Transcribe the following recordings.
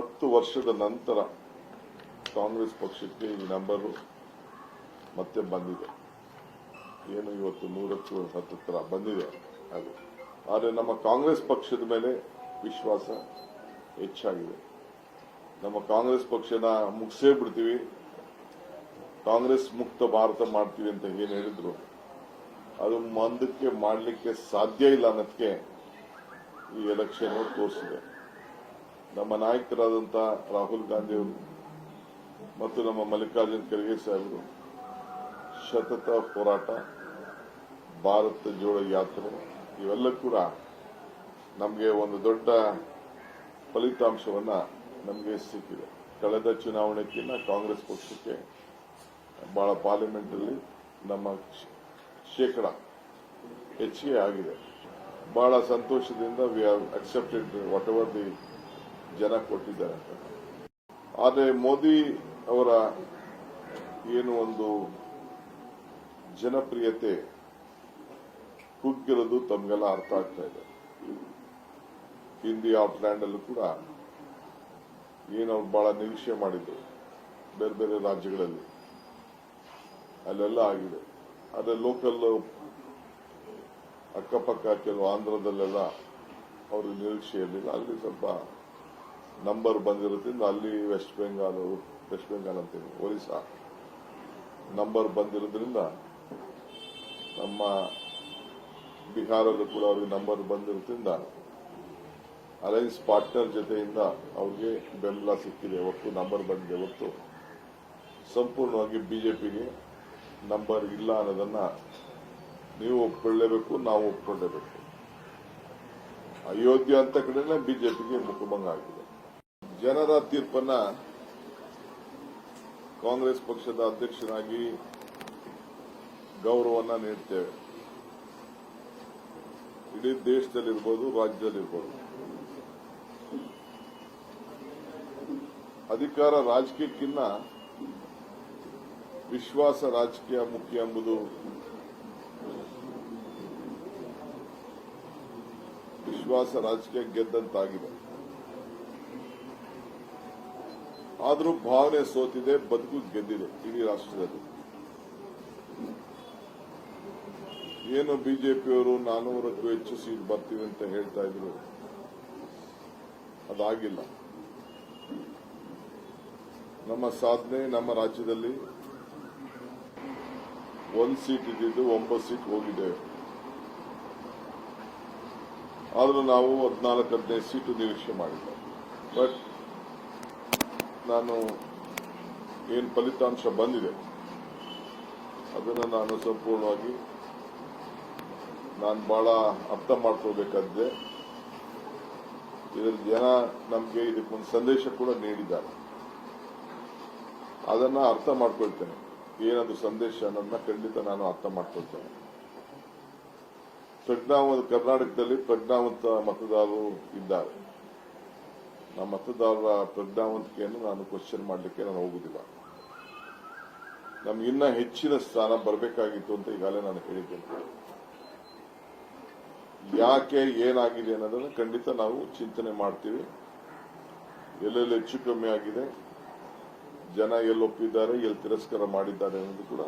ಹತ್ತು ವರ್ಷದ ನಂತರ ಕಾಂಗ್ರೆಸ್ ಪಕ್ಷಕ್ಕೆ ಈ ನಂಬರು ಮತ್ತೆ ಬಂದಿದೆ. ಏನು ಇವತ್ತು ನೂರಕ್ಕೂ ಹತ್ತಿರ ಬಂದಿದೆ ಅದು ಆದರೆ ನಮ್ಮ ಕಾಂಗ್ರೆಸ್ ಪಕ್ಷದ ಮೇಲೆ ವಿಶ್ವಾಸ ಹೆಚ್ಚಾಗಿದೆ. ನಮ್ಮ ಕಾಂಗ್ರೆಸ್ ಪಕ್ಷನ ಮುಗಿಸೇ ಬಿಡ್ತೀವಿ. ಕಾಂಗ್ರೆಸ್ ಮುಕ್ತ ಭಾರತ ಮಾಡ್ತೀವಿ ಅಂತ ಏನು ಹೇಳಿದ್ರು? ಅದು ಮಂದಕ್ಕೆ ಮಾಡಲಿಕ್ಕೆ ಸಾಧ್ಯ ಇಲ್ಲ ಅನ್ನೋದಕ್ಕೆ ಈ ಎಲೆಕ್ಷನ್ ತೋರಿಸಿದೆ. ನಮ್ಮ ನಾಯಕರಾದಂಥ ರಾಹುಲ್ ಗಾಂಧಿ ಅವರು ಮತ್ತು ನಮ್ಮ ಮಲ್ಲಿಕಾರ್ಜುನ್ ಖರ್ಗೆ ಸಾಹೇಬರು ಸತತ ಹೋರಾಟ, ಭಾರತ ಜೋಡ ಯಾತ್ರೆ, ಇವೆಲ್ಲ ಕೂಡ ನಮಗೆ ಒಂದು ದೊಡ್ಡ ಫಲಿತಾಂಶವನ್ನು ನಮಗೆ ಸಿಕ್ಕಿದೆ. ಕಳೆದ ಚುನಾವಣೆಗಿಂತ ಕಾಂಗ್ರೆಸ್ ಪಕ್ಷಕ್ಕೆ ಬಹಳ ಪಾರ್ಲಿಮೆಂಟಲ್ಲಿ ನಮ್ಮ ಶೇಕಡ ಹೆಚ್ಚಿಗೆ ಆಗಿದೆ. ಬಹಳ ಸಂತೋಷದಿಂದ we have accepted whatever the ಜನ ಕೊಟ್ಟಿದ್ದಾರೆ. ಅಂತ ಆದರೆ ಮೋದಿ ಅವರ ಏನು ಒಂದು ಜನಪ್ರಿಯತೆ ಕುಗ್ಗಿರೋದು ತಮಗೆಲ್ಲ ಅರ್ಥ ಆಗ್ತಾ ಇದೆ. ಹಿಂದಿ ಔಟ್ಲ್ಯಾಂಡ್ ಅಲ್ಲೂ ಕೂಡ ಏನು ಅವ್ರು ಬಹಳ ನಿರೀಕ್ಷೆ ಮಾಡಿದ್ರು ಬೇರೆ ಬೇರೆ ರಾಜ್ಯಗಳಲ್ಲಿ. ಅಲ್ಲೆಲ್ಲ ಆಗಿದೆ. ಆದರೆ ಲೋಕಲ್ ಅಕ್ಕಪಕ್ಕ ಕೆಲವು ಆಂಧ್ರದಲ್ಲೆಲ್ಲ ಅವರು ನಿರೀಕ್ಷೆ ಇರಲಿಲ್ಲ. ಅಲ್ಲಿ ಸ್ವಲ್ಪ ನಂಬರ್ ಬಂದಿರೋದ್ರಿಂದ ಅಲ್ಲಿ ವೆಸ್ಟ್ ಬೆಂಗಾಲ್ ವೆಸ್ಟ್ ಬೆಂಗಾಲ್ ಅಂತೀನಿ ಒರಿಸ್ಸಾ ನಂಬರ್ ಬಂದಿರೋದ್ರಿಂದ ನಮ್ಮ ಬಿಹಾರದ ಕೂಡ ಅವ್ರಿಗೆ ನಂಬರ್ ಬಂದಿರೋದ್ರಿಂದ ಅಲೈನ್ಸ್ ಪಾರ್ಟ್ನರ್ ಜೊತೆಯಿಂದ ಅವ್ರಿಗೆ ಬೆಂಬಲ ಸಿಕ್ಕಿದೆ. ಹೊತ್ತು ನಂಬರ್ ಬಂದಿದೆ. ಹೊತ್ತು ಸಂಪೂರ್ಣವಾಗಿ ಬಿಜೆಪಿಗೆ ನಂಬರ್ ಇಲ್ಲ ಅನ್ನೋದನ್ನ ನೀವು ಒಪ್ಕೊಳ್ಳೇಬೇಕು, ನಾವು ಒಪ್ಕೊಳ್ಳೇಬೇಕು ಅಯೋಧ್ಯೆ ಅಂತ ಕಡೆನೇ ಬಿಜೆಪಿಗೆ ಮುಖಭಂಗ ಆಗಿದೆ. ಜನರ ತೀರ್ಪನ್ನ ಕಾಂಗ್ರೆಸ್ ಪಕ್ಷದ ಅಧ್ಯಕ್ಷನಾಗಿ ಗೌರವವನ್ನ ನೀಡ್ತೇವೆ. ಇಡೀ ದೇಶದಲ್ಲಿರ್ಬೋದು, ರಾಜ್ಯದಲ್ಲಿರ್ಬೋದು. ಅಧಿಕಾರ ರಾಜಕೀಯಕ್ಕಿನ್ನ ವಿಶ್ವಾಸ ರಾಜಕೀಯ ಮುಖ್ಯ ಎಂಬುದು ವಿಶ್ವಾಸ ರಾಜಕೀಯ ಗೆದ್ದಂತಾಗಿದೆ. ಆದರೂ ಭಾವನೆ ಸೋತಿದೆ, ಬದುಕು ಗೆದ್ದಿದೆ ಇಡೀ ರಾಷ್ಟ್ರದಲ್ಲಿ. ಏನು ಬಿಜೆಪಿಯವರು ನಾನೂರಕ್ಕೂ ಹೆಚ್ಚು ಸೀಟ್ ಬರ್ತೀವಿ ಅಂತ ಹೇಳ್ತಾ ಇದ್ರು. ಅದಾಗಿಲ್ಲ. ನಮ್ಮ ಸಾಧನೆ ನಮ್ಮ ರಾಜ್ಯದಲ್ಲಿ ಒಂದು ಸೀಟ್ ಇದ್ದಿದ್ದು ಒಂಬತ್ತು ಸೀಟ್ ಹೋಗಿದ್ದೇವೆ ಆದರೂ ನಾವು ಹದಿನಾಲ್ಕು ಹದಿನೈದು ಸೀಟು ನಿರೀಕ್ಷೆ ಮಾಡಿಲ್ಲ. ಬಟ್ ನಾನು ಏನು ಫಲಿತಾಂಶ ಬಂದಿದೆ, ಅದನ್ನು ನಾನು ಸಂಪೂರ್ಣವಾಗಿ ನಾನು ಬಹಳ ಅರ್ಥ ಮಾಡ್ಕೋಬೇಕಾದ್ರೆ ಇದರ ಜನ ನಮಗೆ ಇದಕ್ಕೊಂದು ಸಂದೇಶ ಕೂಡ ನೀಡಿದ್ದಾರೆ. ಅದನ್ನ ಅರ್ಥ ಮಾಡ್ಕೊಳ್ತೇನೆ. ಏನದು ಸಂದೇಶ ಅನ್ನೋದನ್ನ ಖಂಡಿತ ನಾನು ಅರ್ಥ ಮಾಡ್ಕೊಳ್ತೇನೆ. ಪ್ರಜ್ಞಾವಂತ ಕರ್ನಾಟಕದಲ್ಲಿ ಪ್ರಜ್ಞಾವಂತ ಮತದಾರರು ಇದ್ದಾರೆ. ನಮ್ಮ ಮತದಾರರ ಪ್ರಜ್ಞಾವಂತಿಕೆಯನ್ನು ನಾನು ಕ್ವಶನ್ ಮಾಡಲಿಕ್ಕೆ ನಾನು ಹೋಗುದಿಲ್ಲ. ಇನ್ನ ಹೆಚ್ಚಿನ ಸ್ಥಾನ ಬರಬೇಕಾಗಿತ್ತು ಅಂತ ಈಗಾಗಲೇ ನಾನು ಹೇಳಿದ್ದೇನೆ. ಯಾಕೆ ಏನಾಗಿದೆ ಅನ್ನೋದನ್ನು ಖಂಡಿತ ನಾವು ಚಿಂತನೆ ಮಾಡ್ತೀವಿ. ಎಲ್ಲೆಲ್ಲಿ ಹೆಚ್ಚು ಕಮ್ಮಿ ಆಗಿದೆ, ಜನ ಎಲ್ಲೊಪ್ಪಿದ್ದಾರೆ, ಎಲ್ಲಿ ತಿರಸ್ಕಾರ ಮಾಡಿದ್ದಾರೆ ಅನ್ನೋದು ಕೂಡ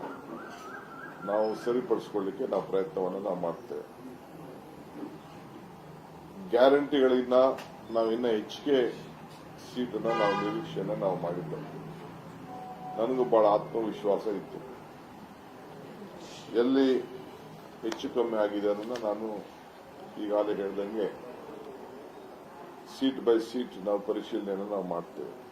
ನಾವು ಸರಿಪಡಿಸ್ಕೊಳ್ಳಿಕ್ಕೆ ನಾವು ಪ್ರಯತ್ನವನ್ನು ನಾವು ಮಾಡ್ತೇವೆ. ಗ್ಯಾರಂಟಿಗಳಿಂದ ನಾವು ಇನ್ನ ಹೆಚ್ಚಿಗೆ ಸೀಟನ್ನ ನಾವು ನಿರೀಕ್ಷೆಯನ್ನ ನಾವು ಮಾಡಿದ್ದೇವೆ. ನನಗೂ ಬಹಳ ಆತ್ಮವಿಶ್ವಾಸ ಇತ್ತು. ಎಲ್ಲಿ ಹೆಚ್ಚು ಕಮ್ಮಿ ಆಗಿದೆ ಅನ್ನೋದನ್ನ ನಾನು ಈಗಾಗಲೇ ಹೇಳ್ದಂಗೆ, ಸೀಟ್ ಬೈ ಸೀಟ್ ನಾವು ಪರಿಶೀಲನೆಯನ್ನು ನಾವು ಮಾಡ್ತೇವೆ.